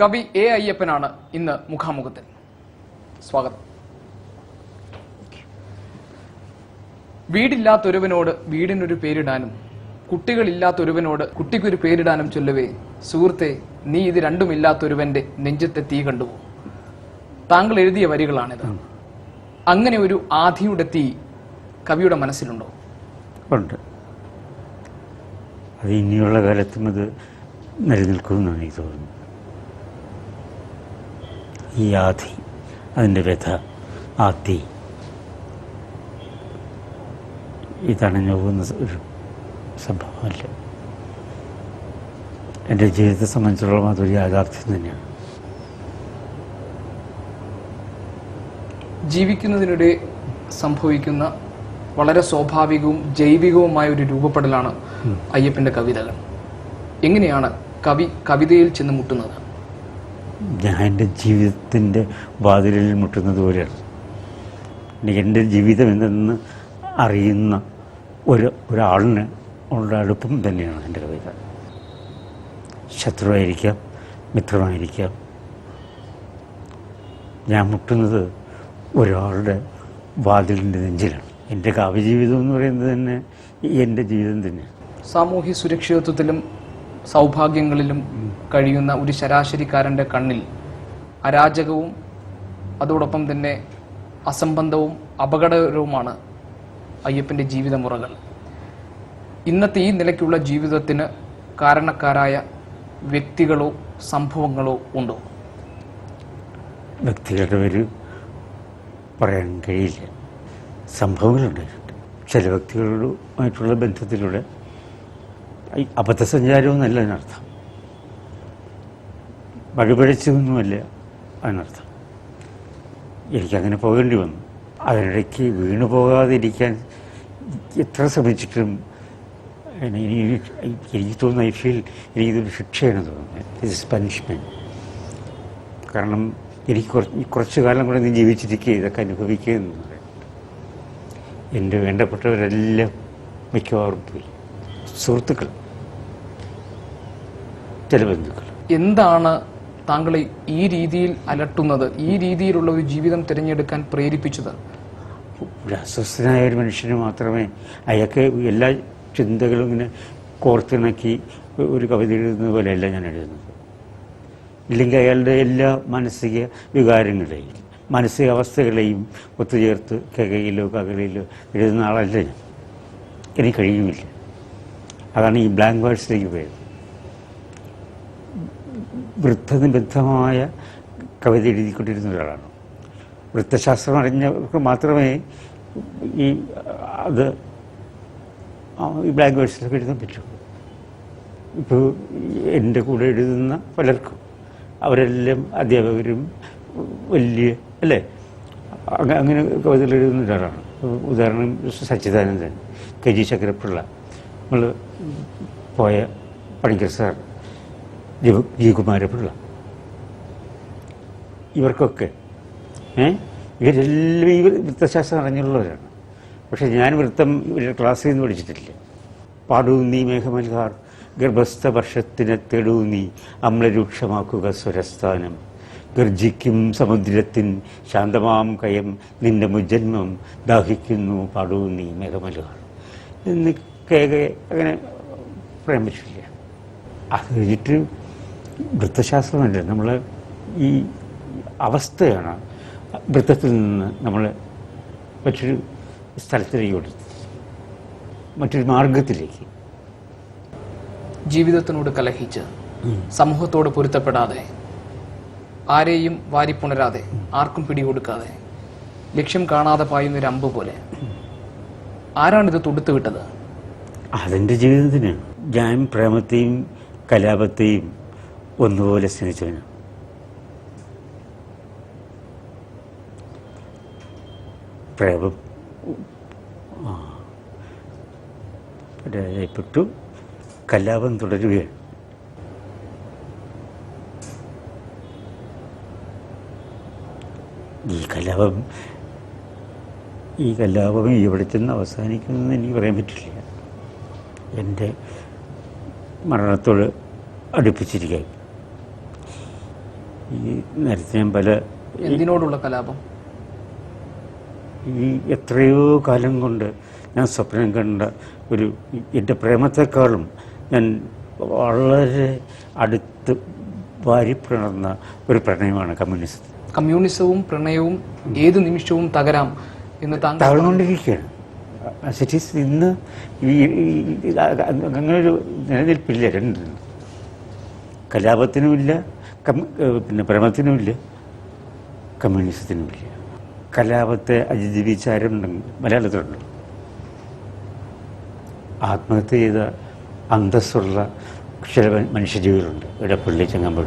കവി എ അയ്യപ്പനാണ് ഇന്ന് മുഖാമുഖത്തിൽ. സ്വാഗതം. വീടില്ലാത്തൊരുവനോട് വീടിനൊരു പേരിടാനും കുട്ടികളില്ലാത്തൊരുവനോട് കുട്ടിക്കൊരു പേരിടാനും ചൊല്ലുവേ സുഹൃത്തെ നീ ഇത് രണ്ടുമില്ലാത്തൊരുവന്റെ നെഞ്ചത്തെ തീ കണ്ടുപോ. താങ്കൾ എഴുതിയ വരികളാണിത്. അങ്ങനെ ഒരു ആധിയുടെ തീ കവിയുടെ മനസ്സിലുണ്ടോ? ഉണ്ട്. അത് ഇനിയുള്ള കാലത്തും അത് നിലനിൽക്കുമെന്നാണ് എനിക്ക് തോന്നുന്നു ഈ ആധി അതിന്റെ വ്യഥ ആത്തി ഈ തണഞ്ഞു പോകുന്ന ഒരു സംഭവമല്ല. എന്റെ ജീവിതത്തെ സംബന്ധിച്ചിടത്തോളം അതൊരു യാഥാർത്ഥ്യം തന്നെയാണ്. ജീവിക്കുന്നതിനിടെ സംഭവിക്കുന്ന വളരെ സ്വാഭാവികവും ജൈവികവുമായ ഒരു രൂപപ്പെടലാണ് അയ്യപ്പന്റെ കവിതകൾ. എങ്ങനെയാണ് കവി കവിതയിൽ ചെന്ന് മുട്ടുന്നത്? ഞാൻ എന്റെ ജീവിതത്തിന്റെ വാതിലിൽ മുട്ടുന്നത് പോലെയാണ്. എന്റെ ജീവിതം എന്തെന്ന് അറിയുന്ന ഒരു ഒരാളിന് ഉള്ള അടുപ്പം തന്നെയാണ് എന്റെ കവിത. ശത്രുവായിരിക്കാം മിത്രമായിരിക്കാം. ഞാൻ മുട്ടുന്നത് ഒരാളുടെ വാതിലിന്റെ നെഞ്ചിലാണ്. എന്റെ കാവ്യജീവിതം എന്ന് പറയുന്നത് തന്നെ എന്റെ ജീവിതം തന്നെ. സാമൂഹ്യ സുരക്ഷിതത്വത്തിലും സൗഭാഗ്യങ്ങളിലും കഴിയുന്ന ഒരു ശരാശരിക്കാരന്റെ കണ്ണിൽ അരാജകവും അതോടൊപ്പം തന്നെ അസംബന്ധവും അപകടകരവുമാണ് അയ്യപ്പന്റെ ജീവിതമുറകൾ. ഇന്നത്തെ ഈ നിലയ്ക്കുള്ള ജീവിതത്തിന് കാരണക്കാരായ വ്യക്തികളോ സംഭവങ്ങളോ ഉണ്ടോ? വ്യക്തികളുടെ പേര് പറയാൻ കഴിയില്ല. സംഭവങ്ങളുണ്ടായിട്ടുണ്ട് ചില വ്യക്തികളുമായിട്ടുള്ള ബന്ധത്തിലൂടെ ഈ അബദ്ധസഞ്ചാരം എന്നല്ല അതിനർത്ഥം. വഴിപഴിച്ചതൊന്നുമല്ല അതിനർത്ഥം. എനിക്കങ്ങനെ പോകേണ്ടി വന്നു. അതിനിടയ്ക്ക് വീണു പോകാതിരിക്കാൻ എത്ര ശ്രമിച്ചിട്ടും എനിക്ക് തോന്നുന്നു ഐ ഫീൽ എനിക്കിതൊരു ശിക്ഷയാണ് തോന്നുന്നത്. ഇറ്റ് ഇസ് പനിഷ്മെന്റ് കാരണം എനിക്ക് കുറച്ച് കാലം കൂടെ നീ ജീവിച്ചിരിക്കുക ഇതൊക്കെ അനുഭവിക്കുക എന്ന് പറയും എന്റെ വേണ്ടപ്പെട്ടവരെല്ലാം മിക്കവാറും പോയി. സുഹൃത്തുക്കൾ ചില ബന്ധുക്കൾ. എന്താണ് താങ്കളെ ഈ രീതിയിൽ അലട്ടുന്നത്? ഈ രീതിയിലുള്ള ഒരു ജീവിതം തിരഞ്ഞെടുക്കാൻ പ്രേരിപ്പിച്ചത്? ഒരു അസ്വസ്ഥനായ ഒരു മനുഷ്യന് മാത്രമേ അയാൾക്ക് എല്ലാ ചിന്തകളും ഇങ്ങനെ കോർത്തിണക്കി ഒരു കവിത എഴുതുന്നത് പോലെയല്ല ഞാൻ എഴുതുന്നത്. ഇല്ലെങ്കിൽ അയാളുടെ എല്ലാ മാനസിക വികാരങ്ങളെയും മാനസികാവസ്ഥകളെയും ഒത്തുചേർത്ത് കകയിലോ കകലയിലോ എഴുതുന്ന ആളല്ല ഞാൻ. എനിക്ക് കഴിയുമില്ല അതാണ് ഈ ബ്ലാങ്ക് വേർഡ്സിലേക്ക് പോയത്. വൃദ്ധനിബദ്ധമായ കവിത എഴുതിക്കൊണ്ടിരുന്ന ഒരാളാണ്. വൃത്തശാസ്ത്രം അറിഞ്ഞവർക്ക് മാത്രമേ ഈ അത് ഈ ബ്ലാങ്ക് വേർഡ്സിലൊക്കെ എഴുതാൻ പറ്റുള്ളൂ ഇപ്പോൾ എന്റെ കൂടെ എഴുതുന്ന പലർക്കും അവരെല്ലാം അധ്യാപകരും വലിയ അല്ലേ? അങ്ങ- അങ്ങനെ കവിതകൾ എഴുതുന്ന ഒരാളാണ്. ഉദാഹരണം സച്ചിദാനന്ദൻ കെ ജി ചക്രപ്പിള്ള നമ്മൾ പോയ പണിക്കർ സാർ ജി കുമാരപിള്ള ഇവർക്കൊക്കെ ഏ? ഇവരെല്ലാം ഈ വൃത്തശാസ്ത്രം അറിഞ്ഞുള്ളവരാണ്. പക്ഷെ ഞാൻ വൃത്തം ഇവരുടെ ക്ലാസ്സിൽ നിന്ന് പഠിച്ചിട്ടില്ല. പാടൂ നീ മേഘമൽഹാർ ഗർഭസ്ഥ വർഷത്തിനെ തെടൂ നീ അമ്ലരൂക്ഷമാക്കുക സ്വരസ്ഥാനം. ഗർജിക്കും സമുദ്രത്തിൻ ശാന്തമാം കയം നിന്റെ മുജന്മം ദാഹിക്കുന്നു പാടൂ നീ മേഘമലുകൾ. എന്ന് കേകെ അങ്ങനെ പറയാൻ പറ്റില്ല അത് കഴിഞ്ഞിട്ട് വൃത്തശാസ്ത്രമല്ല നമ്മൾ ഈ അവസ്ഥയാണ് വൃത്തത്തിൽ നിന്ന് നമ്മൾ മറ്റൊരു സ്ഥലത്തിലേക്ക് കൊടുത്തത്. മറ്റൊരു മാർഗത്തിലേക്ക് ജീവിതത്തിനോട് കലഹിച്ച് സമൂഹത്തോട് പൊരുത്തപ്പെടാതെ ആരെയും വാരിപ്പുണരാതെ ആർക്കും പിടികൊടുക്കാതെ ലക്ഷ്യം കാണാതെ പായുന്ന അമ്പ് പോലെ ആരാണിത് തൊടുത്തു വിട്ടത് അതെന്റെ ജീവിതത്തിന് ഞാൻ പ്രേമത്തെയും കലാപത്തെയും ഒന്നുപോലെ സ്നേഹിച്ചവനാണ് പ്രേമം കലാപം തുടരുകയാണ് ഈ കലാപം ഈ കലാപം എവിടെ ചെന്ന് അവസാനിക്കുന്നതെന്ന് എനിക്ക് പറയാൻ പറ്റില്ല. എന്റെ മരണത്തോട് അടുപ്പിച്ചിരിക്കുക ഈ നേരത്തെ ഞാൻ പല എന്തിനോടുള്ള കലാപം? ഈ എത്രയോ കാലം കൊണ്ട് ഞാൻ സ്വപ്നം കണ്ട ഒരു എന്റെ പ്രേമത്തെക്കാളും ഞാൻ വളരെ അടുത്ത് വാരിപ്പിണർന്ന ഒരു പ്രണയമാണ് കമ്മ്യൂണിസ്റ്റ് കമ്മ്യൂണിസവും പ്രണയവും ഏത് നിമിഷവും തകരാം എന്ന് തകർന്നുകൊണ്ടിരിക്കുകയാണ്. സിറ്റീസ് ഇന്ന് ഈ ഈ- ഈ- അങ്ങനെ ഒരു നിലനിൽപ്പില്ല രണ്ടും. കലാപത്തിനുമില്ല പിന്നെ പ്രേമത്തിനുമില്ല കമ്മ്യൂണിസത്തിനുമില്ല കലാപത്തെ അതിജീവിച്ച ആരുണ്ടെങ്കിൽ മലയാളത്തിലുണ്ട്. ആത്മഹത്യ ചെയ്ത അന്തസ്സുള്ള ചില മനുഷ്യജീവികളുണ്ട് ഇടപ്പള്ളി ചങ്ങമ്പുഴ